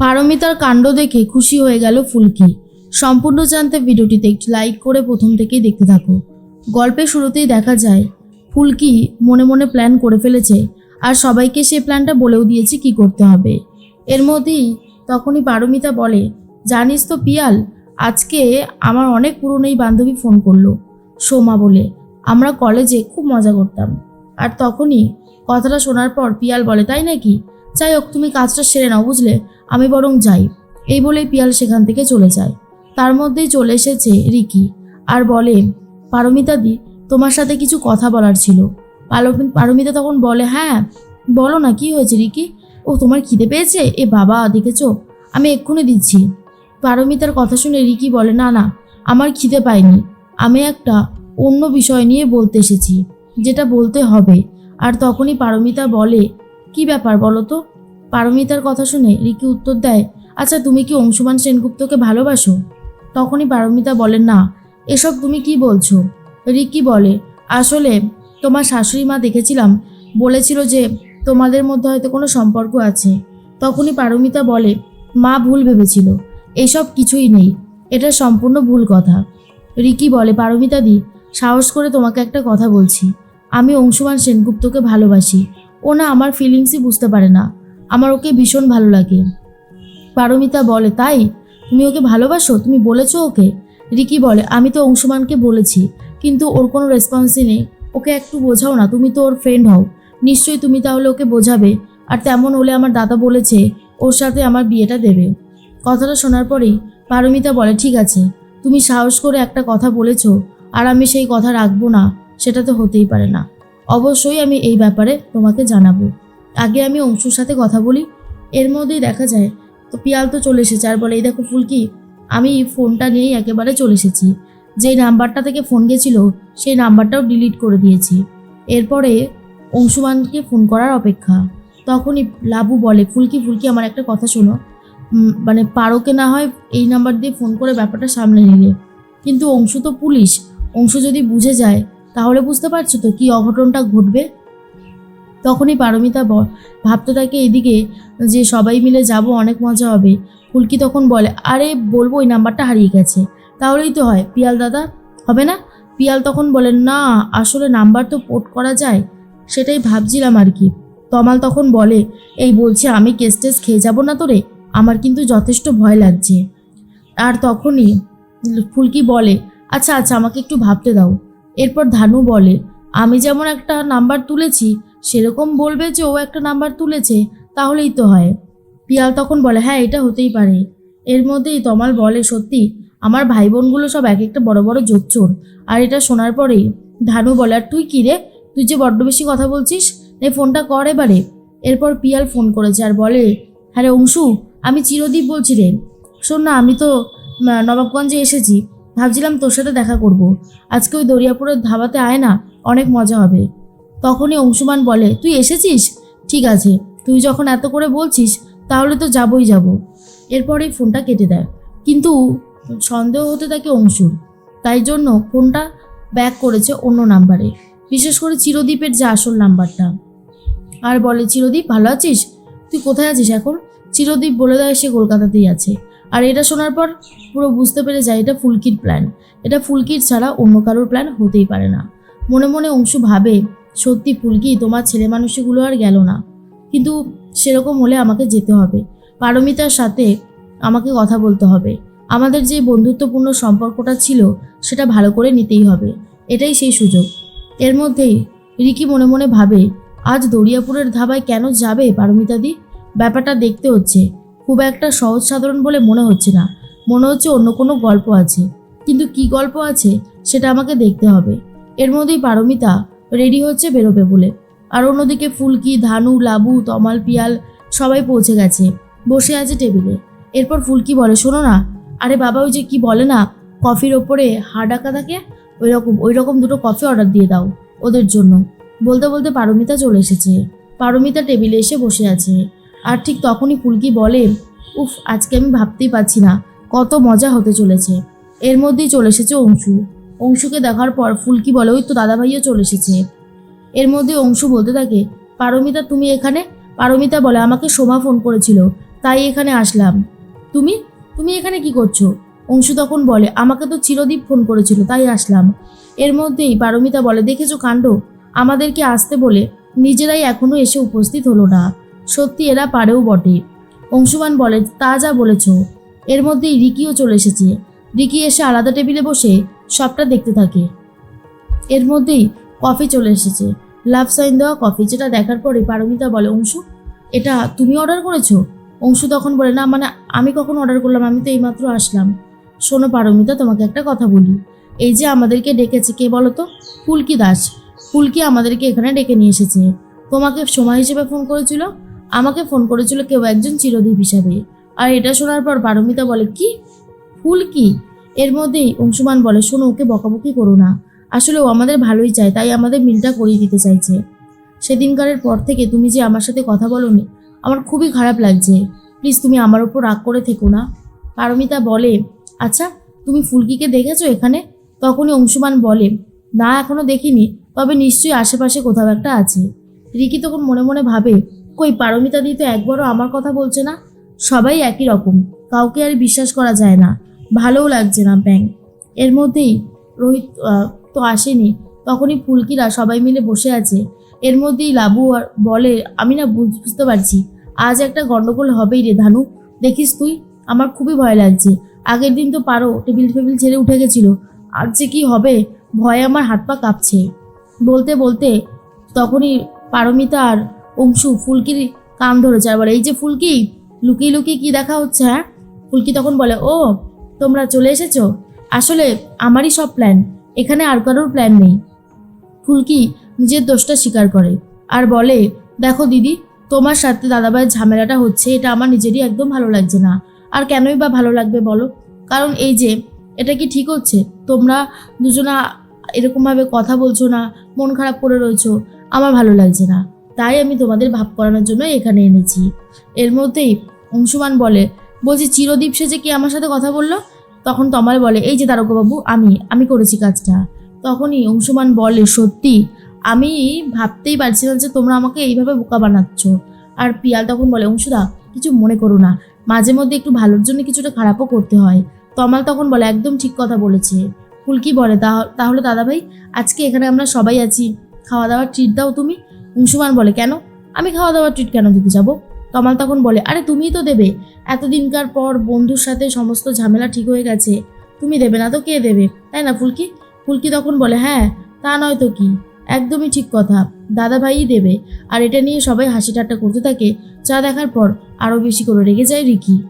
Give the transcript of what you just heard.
পারমিতার কাণ্ড দেখে খুশি হয়ে গেল ফুলকি। সম্পূর্ণ জানতে ভিডিওটিতে একটি লাইক করে প্রথম থেকেই দেখতে থাকো। গল্পের শুরুতেই দেখা যায়, ফুলকি মনে মনে প্ল্যান করে ফেলেছে, আর সবাইকে সে প্ল্যানটা বলেও দিয়েছে কি করতে হবে। এর মধ্যেই তখনই পারমিতা বলে, জানিস তো পিয়াল, আজকে আমার অনেক পুরনো এই বান্ধবী ফোন করল। সোমা বলে, আমরা কলেজে খুব মজা করতাম। আর তখনই কথাটা শোনার পর পিয়াল বলে, তাই নাকি? যাই হোক, তুমি কাজটা সেরে নাও, বুঝলে? আমি বরং যাই। এই বলেই পিয়াল সেখান থেকে চলে যায়। তার মধ্যেই চলে এসেছে রিকি আর বলে, পারমিতা দি, তোমার সাথে কিছু কথা বলার ছিল। পারমিতা তখন বলে হ্যাঁ বলো না, কি হয়েছে রিকি? ও তোমার খিদে পেয়েছে? এ বাবা, দেখেছ? আমি এক্ষুনি দিচ্ছি। পারমিতার কথা শুনে রিকি বলে, না না, আমার খিদে পায়নি। আমি একটা অন্য বিষয় নিয়ে বলতে এসেছি, যেটা বলতে হবে। আর তখনই পারমিতা বলে কি ব্যাপার বলো তো? পারমিতার কথা শুনে রিকি উত্তর দেয় আচ্ছা তুমি কি অংশুমান সেনগুপ্তকে ভালোবাসো? তখনই পারমিতা বলে না, এসব তুমি কি বলছো? রিকি বলে, আসলে তোমার শাশুড়ি মা দেখেছিলাম, বলেছিল যে তোমাদের মধ্যে হয়তো কোনো সম্পর্ক আছে। তখনই পারমিতা বলে, মা ভুল ভেবেছিল, এসব কিছুই নেই, এটা সম্পূর্ণ ভুল কথা। রিকি বলে, পারমিতা দি, সাহস করে তোমাকে একটা কথা বলছি। আমি অংশুমান সেনগুপ্তকে ভালোবাসি ও না আমার ফিলিংসই বুঝতে পারে না। আমার ওকে ভীষণ ভালো লাগে। পারমিতা বলে, তাই? তুমি ওকে ভালোবাসো? তুমি বলেছ ওকে? রিকি বলে, আমি তো অংশুমানকে বলেছি, কিন্তু ওর কোনো রেসপন্সই নেই। ওকে একটু বোঝাও না, তুমি তো ওর ফ্রেন্ড হও। নিশ্চয়ই তুমি তাহলে ওকে বোঝাবে। আর তেমন হলে আমার দাদা বলেছে, ওর সাথে আমার বিয়েটা দেবে। কথাটা শোনার পরেই পারমিতা বলে, ঠিক আছে, তুমি সাহস করে একটা কথা বলেছ, আর আমি সেই কথা রাখব না, সেটা তো হতেই পারে না। অবশ্যই আমি এই ব্যাপারে তোমাকে জানাব। আগে আমি অংশুর সাথে কথা বলি, এর মধ্যেই দেখা যায়, তো পিয়াল তো চলে এসেছে। আর বলে, এই দেখো ফুলকি, আমি ফোনটা নিয়েই একেবারে চলে এসেছি। যেই নাম্বারটা থেকে ফোন গেছিল, সেই নাম্বারটাও ডিলিট করে দিয়েছি। এরপরে অংশুমানকে ফোন করার অপেক্ষা। তখনই লাবু বলে, ফুলকি ফুলকি, আমার একটা কথা শোনো। মানে পারোকে না হয় এই নাম্বার দিয়ে ফোন করে ব্যাপারটা সামলে নিলে। কিন্তু অংশু তো পুলিশ। অংশু যদি বুঝে যায় তাহলে বুঝতে পারছ তো কি অঘটনটা ঘটবে? তখনই পারমিতা ভাবতে থাকে এদিকে যে সবাই মিলে যাব, অনেক মজা হবে। ফুলকি তখন বলে, আরে বলব ওই নাম্বারটা হারিয়ে গেছে। তাহলেই তো হয়। পিয়াল দাদা, হবে না? পিয়াল তখন বলে, না, আসলে নাম্বার তো পোর্ট করা যায়। সেটাই ভাবছিলাম আর কি। তমাল তখন বলে, এই বলছে, আমি কেস টেস খেয়ে যাব না তোরে? আমার কিন্তু যথেষ্ট ভয় লাগছে। আর তখনই ফুলকি বলে আচ্ছা আচ্ছা আমাকে একটু ভাবতে দাও। এরপর ধানু বলে, আমি যেমন একটা নাম্বার তুলেছি, সেরকম বলবে যে ও একটা নাম্বার তুলেছে, তাহলেই তো হয়। পিয়াল তখন বলে হ্যাঁ এটা হতেই পারে। এর মধ্যেই তমাল বলে, সত্যি, আমার ভাই বোনগুলো সব এক একটা বড় বড় জোচ্চোর, আর এটা শোনার পরেই ধানু বলে, আর তুই কী রে? তুই যে বড্ড বেশি কথা বলছিস, নে ফোনটা কর এবারে। এরপর পিয়াল ফোন করেছে আর বলে হ্যাঁ রে অংশু, আমি চিরদীপ বলছি রে। শোন না, আমি তো নবাবগঞ্জে এসেছি। ভাবছিলাম তোর সাথে দেখা করব। আজকে ওই দরিয়াপুরের ধাবাতে আয় না, অনেক মজা হবে। তখনই অংশুমান বলে, তুই এসেছিস? ঠিক আছে। তুই যখন এত করে বলছিস, তাহলে তো যাবই যাব। এরপরেই ফোনটা কেটে দেয়। কিন্তু সন্দেহ হতে থাকে অংশুর। তাই জন্য ফোনটা ব্যাক করেছে অন্য নাম্বারে। বিশেষ করে চিরদীপের যে আসল নাম্বারটা। আর বলে, চিরদীপ, ভালো আছিস? তুই কোথায় আছিস এখন? চিরদীপ বলে দেয় সে কলকাতাতেই আছে। আর এটা শোনার পর পুরো বুঝতে পেরে যায় এটা ফুলকির প্ল্যান এটা ফুলকির ছাড়া অন্য কারোর প্ল্যান হতেই পারে না। মনে মনে অংশু ভাবে, সত্যি ফুলকি, তোমার ছেলে মানুষগুলো আর গেল না। কিন্তু সেরকম হলে আমাকে যেতে হবে। পারমিতার সাথে আমাকে কথা বলতে হবে। আমাদের যে বন্ধুত্বপূর্ণ সম্পর্কটা ছিল, সেটা ভালো করে নিতেই হবে। এটাই সেই সুযোগ। এর মধ্যেই রিকি মনে মনে ভাবে, আজ দরিয়াপুরের ধাবায় কেন যাবে পারমিতাদি ব্যাপারটা দেখতে হচ্ছে। খুব একটা সহজ সাধারণ বলে মনে হচ্ছে না। মনে হচ্ছে অন্য কোনো গল্প আছে। কিন্তু কি গল্প আছে সেটা আমাকে দেখতে হবে। এর মধ্যেই পারমিতা রেডি হচ্ছে বেরোবে বলে। আর অন্যদিকে ফুলকি, ধানু, লাবু, তমাল, পিয়াল সবাই পৌঁছে গেছে। বসে আছে টেবিলে এরপর ফুলকি বলে, শোনো না। আরে বাবা, ওই যে কি বলে না, কফির ওপরে হাড় আঁকা থাকে? ওই রকম ওই রকম দুটো কফি অর্ডার দিয়ে দাও ওদের জন্য। বলতে বলতে পারমিতা চলে এসেছে। পারমিতা টেবিলে এসে বসে আছে। আর ঠিক তখনই ফুলকি বলে, উফ, আজকে আমি ভাবতেই পারছি না, কত মজা হতে চলেছে। এর মধ্যেই চলে এসেছে অংশু। অংশুকে দেখার পর ফুলকি বলে, ওই তো দাদাভাইও চলে এসেছে। এর মধ্যে অংশু বলতে থাকে, পারমিতা, তুমি এখানে? পারমিতা বলে, আমাকে সোমা ফোন করেছিল, তাই এখানে আসলাম। তুমি? তুমি এখানে কি করছ? অংশু তখন বলে, আমাকে তো চিরদীপ ফোন করেছিল, তাই আসলাম। এর মধ্যেই পারমিতা বলে, দেখেছ কাণ্ড? আমাদেরকে আসতে বলে নিজেরাই এখনও এসে উপস্থিত হলো না। সত্যি এরা পারেও বটে। অংশুমান বলে, তা যা বলেছ। এর মধ্যেই রিকিও চলে এসেছে। রিকি এসে আলাদা টেবিলে বসে সবটা দেখতে থাকে। এর মধ্যেই কফি চলে এসেছে। লাভ সাইন দেওয়া কফি, যেটা দেখার পরে পারমিতা বলে, অংশু, এটা তুমি অর্ডার করেছ? অংশু তখন বলে, না মানে আমি কখন অর্ডার করলাম? আমি তো এইমাত্র আসলাম। শোনো পারমিতা, তোমাকে একটা কথা বলি। এই যে আমাদেরকে ডেকেছে, কে বলো তো? ফুলকি দাস। ফুলকি আমাদেরকে এখানে ডেকে নিয়ে এসেছে। তোমাকে সময় হিসেবে ফোন করেছিল? আমাকে ফোন করেছিল কেউ একজন চিরদীপ হিসাবে। আর এটা শোনার পর পারমিতা বলে, কি? ফুলকি এর মধ্যেই অংশুমান বলে, শোনো, ওকে বকাবকি করো না। আসলে ও আমাদের ভালোই চায়, তাই আমাদের মিলটা করিয়ে দিতে চাইছে। সেদিনকারের পর থেকে তুমি যে আমার সাথে কথা বলোনি, আমার খুবই খারাপ লাগছে। প্লিজ, তুমি আমার ওপর রাগ করে থেকো না। পারমিতা বলে আচ্ছা তুমি ফুলকিকে দেখেছ এখানে? তখনই অংশুমান বলে, না, এখনও দেখিনি, তবে নিশ্চয়ই আশেপাশে কোথাও একটা আছে। রিকি তখন মনে মনে ভাবে কই, পারমিতা দি তো একবারও আমার কথা বলছে না? সবাই একই রকম, কাউকে আর বিশ্বাস করা যায় না, ভালোও লাগছে না, ব্যাং। এর মধ্যেই রোহিত তো আসেনি, তখনই ফুলকিরা সবাই মিলে বসে আছে। এর মধ্যেই লাবু আর বলে, আমি না বুঝ- বুঝতে পারছি, আজ একটা গন্ডগোল হবেই রে ধানু। দেখিস তুই, আমার খুবই ভয় লাগছে। আগের দিন তো পারো, টেবিল ফেবিল ছেড়ে উঠে গেছিল, আর যে কি হবে, ভয়ে আমার হাত পা কাঁপছে। বলতে বলতে তখনই পারমিতা আর অংশু, ফুলকির কান ধরেছে আর বলে, এই যে ফুলকি, লুকিয়ে লুকিয়ে কি দেখা হচ্ছে হ্যাঁ? ফুলকি তখন বলে, ও, তোমরা চলে এসেছ? আসলে আমারই সব প্ল্যান এখানে আর কারোর প্ল্যান নেই। ফুলকি নিজের দোষটা স্বীকার করে আর বলে, দেখো দিদি, তোমার সাথে দাদাভাইয়ের ঝামেলাটা হচ্ছে, এটা আমার নিজেরই একদম ভালো লাগছে না। আর কেনই বা ভালো লাগবে বলো? কারণ এই যে, এটা কি ঠিক হচ্ছে? তোমরা দুজনা এরকমভাবে কথা বলছো না, মন খারাপ করে রয়েছো, আমার ভালো লাগছে না। তাই আমি তোমাদের ভাব করানোর জন্য এখানে এনেছি। এর মধ্যেই অংশুমান বলে, বলছি, চিরদীপ সে যে কি আমার সাথে কথা বলল? তখন তমাল বলে, এই যে বাবু আমি আমি করেছি কাজটা। তখনই অংশুমান বলে, সত্যি? আমি ভাবতেই পারছি না যে তোমরা আমাকে এইভাবে বোকা বানাচ্ছ। আর পিয়াল তখন বলে, অংশুদা, কিছু মনে করো না। মাঝে মধ্যে একটু ভালোর জন্য কিছুটা খারাপও করতে হয়। তমাল তখন বলে, একদম ঠিক কথা বলেছে। ফুলকি বলে, "তাহ- তাহলে দাদাভাই, আজকে এখানে আমরা সবাই আছি। খাওয়া দাওয়ার ট্রিট দাও তুমি অংশুমান বলে, কেন? আমি খাওয়া দাওয়ার ট্রিট কেন দিতে যাব? তমাল তখন বলে, আরে, তুমিই তো দেবে। এতদিনকার পর বন্ধুর সাথে সমস্ত ঝামেলা ঠিক হয়ে গেছে। তুমি দেবে না তো কে দেবে? তাই না, ফুলকি? ফুলকি তখন বলে হ্যাঁ তা নয় তো কি? একদমই ঠিক কথা। দাদা ভাইই দেবে। আর এটা নিয়ে সবাই হাসি ঠাট্টা করতে থাকে। যা দেখার পর আরও বেশি করে রেগে যায় রিকি।